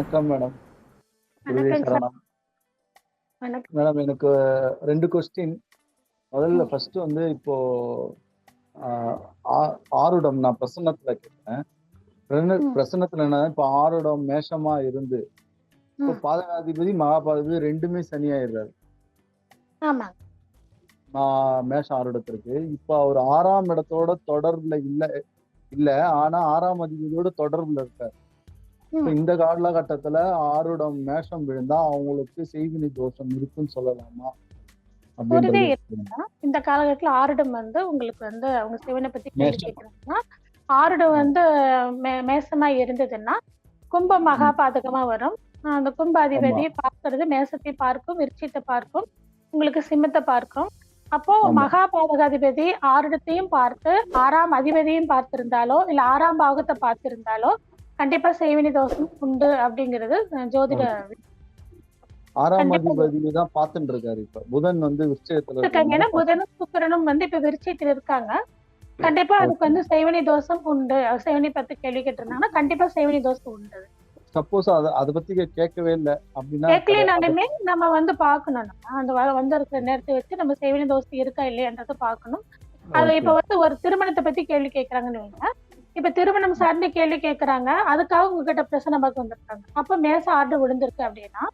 வணக்கம் madam. Madam எனக்கு ரெண்டு கொஸ்டின் முதல்ல ஃபர்ஸ்ட் வந்து இப்போ ஆருடம் நான் பிரசன்னத்துல கேட்டேன். பிரசன்னத்துல என்ன இப்போ ஆருடம் மேஷமா இருந்து இப்போ. பாதகாதிபதி மகாபாதிபதி ரெண்டுமே சனியாயிடுறாரு மேஷ ஆருடத்திற்கு. இப்போ அவர் ஆறாம் இடத்தோட தொடர்புல இல்ல இல்ல ஆனா ஆறாம் அதிபதியோட தொடர்புல இருக்காரு. இந்த காலகட்டத்துல ஆருடம் மேஷம் விழுந்தா அவங்களுக்கு செய்வினை தோஷம் இருக்குன்னு சொல்லலாமா? இருக்குன்னா இந்த காலகட்டத்துல ஆருடம் வந்து உங்களுக்கு வந்து அவங்க சிவனை பத்தி. கேட்கறாங்கன்னா ஆருடம் வந்து மேசமா இருந்ததுன்னா கும்ப மகா பாதகமா வரும். அந்த கும்ப அதிபதி பார்க்கறது மேசத்தை பார்க்கும் விருச்சித்தை பார்க்கும் உங்களுக்கு சிம்மத்தை பார்க்கும். அப்போ. மகா பாதகாதிபதி ஆருடத்தையும் பார்த்து ஆறாம் அதிபதியும் பார்த்திருந்தாலோ இல்ல ஆறாம் பாகத்தை பார்த்திருந்தாலோ கண்டிப்பா செய்வினை தோஷம் உண்டு அப்படிங்கிறது ஜோதிட ஆறாம் அதிபதி தான் பார்த்துட்டு இருக்காரு இப்ப. புதன் வந்து விருச்சயத்துல இருக்காங்க. ஏன்னா புதனும் சுக்கிரனும் வந்து இப்ப விருச்சியத்தில் இருக்காங்க. கண்டிப்பா அதுக்கு வந்து செய்வனி தோஷம் உண்டு. செய்வனி பத்தி கேள்வி கேட்டிருந்தாங்கன்னா கண்டிப்பா செய்வனி தோஷம் உண்டு. சப்போஸ் அத அத பத்தி கேட்கவே இல்லை அப்படின்னா கேட்கலனாலுமே நம்ம வந்து பார்க்கணும். அந்த வந்து இருக்கிற நேரத்தை வச்சு நம்ம செய்வனி தோஷம் இருக்கா இல்லையான்றதை பார்க்கணும். அது. இப்ப வந்து ஒரு திருமணத்தை பத்தி கேள்வி கேட்கறாங்கன்னு வைங்க. இப்ப திருமணம் சார்ந்து கேள்வி கேட்கறாங்க அதுக்காக உங்ககிட்ட பிரச்சனை பார்க்க வந்திருக்காங்க. அப்ப மேச ஆர்டர் விழுந்திருக்கு அப்படின்னா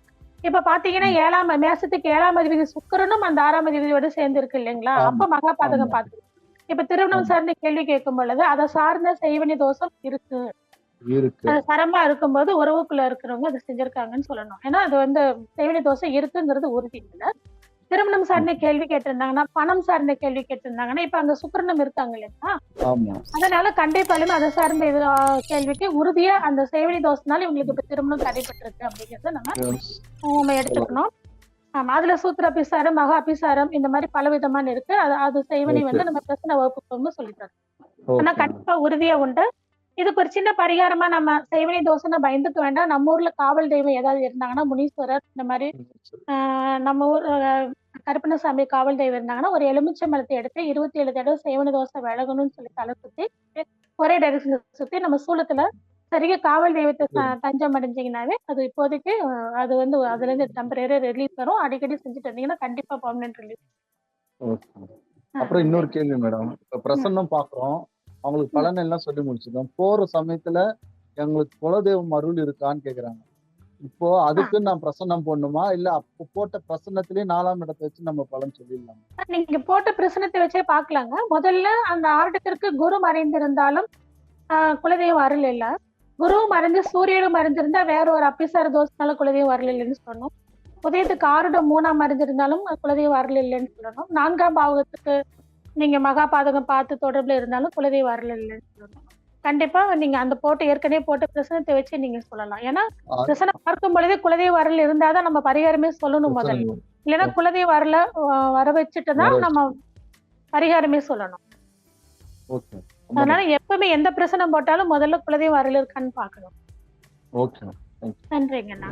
இப்ப பாத்தீங்கன்னா ஏழாம் மேசத்துக்கு ஏழாம் அதிபதி சுக்கிரனும் அந்த ஆறாம் அதிபதியோட சேர்ந்து இருக்கு இல்லைங்களா. அப்ப மகாபாதகம் ஆமா. பார்த்து இப்ப திருமணம். சார்ந்து கேள்வி கேட்கும் பொழுது அதை சார்ந்த செய்வனி தோஷம் இருக்கு. அது சரமா இருக்கும்போது உறவுக்குள்ள இருக்கிறவங்க அதை செஞ்சிருக்காங்கன்னு சொல்லணும். ஏன்னா அது வந்து செய்வனி தோஷம் இருக்குங்கிறது உறுதி இல்லை. திருமணம் சார்ந்த கேள்வி கேட்டிருந்தாங்கன்னா பணம் சார்ந்த கேள்வி கேட்டிருந்தாங்கன்னா இப்ப அங்க சுக்கிரனும் இருக்காங்க இல்லைங்களா ஆமா. அதனால கண்டிப்பாலுமே அதை சார்ந்த இது கேள்விக்கு உறுதியா அந்த சேவனி தோசைனால இவங்களுக்கு இப்ப திருமணம் தடைப்பட்டிருக்கு அப்படிங்கறத நம்ம எடுத்துக்கணும். ஆமா அதுல சூத்திர அபிசாரம் மகா அபிசாரம் இந்த மாதிரி பல விதமான இருக்கு. அது அது செய்வனி. வந்து நம்ம பிரச்சனை வகுப்புக்கு சொல்லித்தரோம் ஆனா. கண்டிப்பா உறுதியா உண்டு. இதுக்கு ஒரு சின்ன பரிகாரமா நம்ம செய்வனி தோசைன்னு பயந்துக்க வேண்டாம். நம்ம ஊர்ல காவல் தெய்வம் ஏதாவது இருந்தாங்கன்னா முனீஸ்வரர் இந்த மாதிரி நம்ம ஊர் கருப்பணசாமி காவல் தெய்வம் இருந்தாங்கன்னா ஒரு எலுமிச்சை மரத்தை எடுத்து இருபத்தி ஏழு தடவை சேவன தோசை விலகணும்னு சொல்லி தலை சுத்தி ஒரே டைரக்ஷன் சுத்தி நம்ம சூளத்துல சரியா காவல் தெய்வத்தை தஞ்சம் அடைஞ்சீங்கன்னாவே அது இப்போதைக்கு அது வந்து அதுல இருந்து டெம்பரரி ரிலீஃப் வரும். அடிக்கடி செஞ்சுட்டு வந்தீங்கன்னா கண்டிப்பா பர்மனன்ட் Okay. அப்புறம் இன்னொரு கேள்வி மேடம் பிரசன்னம் பாக்குறோம். அவங்களுக்கு பலன் எல்லாம் சொல்லி முடிச்சிட்டோம். போற சமயத்துல எங்களுக்கு குலதெய்வம் அருள் இருக்கான்னு கேக்குறாங்க. இப்போ அதுக்கு நான் பிரசன்னம் போடணுமா? இல்ல அப்போ போட்ட பிரசன்னத்திலேயே நாலாம் இடத்தை வச்சு நம்ம பலன் சொல்லிடலாம்? நீங்க போட்ட பிரசனத்தை வச்சே பார்க்கலாங்க. முதல்ல அந்த ஆர்டத்திற்கு குரு மறைந்திருந்தாலும் குலதெய்வம் அருள் இல்ல. குரு மறைந்து சூரியனும் மறைஞ்சிருந்தா வேற ஒரு அப்பிசார தோஷனால குலதெய்வம் அருள் இல்லைன்னு சொல்லணும் உதயத்துக்கு ஆருடம் மூணாம் மறைஞ்சிருந்தாலும் குலதெய்வம் அருள் இல்லைன்னு சொல்லணும் நான்காம் பாவகத்துக்கு நீங்க மகாபாதகம் பார்த்து தொடர்புல இருந்தாலும் குலதெய்வம் அருள் இல்லைன்னு சொல்லணும் கண்டிப்பா நீங்க அந்த போட்டு ஏற்கனவே போட்ட பிரசனத்தை வச்சு நீங்க சொல்லலாம். ஏன்னா. பிரசனம் பார்க்கும் பொழுதே குலதெய்வ அருள் இருந்தாதான் நம்ம பரிகாரமே சொல்லணும் முதல்ல. இல்லைன்னா குலதெய்வ வரல வர வச்சுட்டு தான் வர நம்ம பரிகாரமே சொல்லணும். அதனால எப்பவுமே எந்த பிரச்சனை போட்டாலும் முதல்ல குலதெய்வ அருள் இருக்கான்னு பார்க்கணும். ஓகே. நன்றிங்கண்ணா.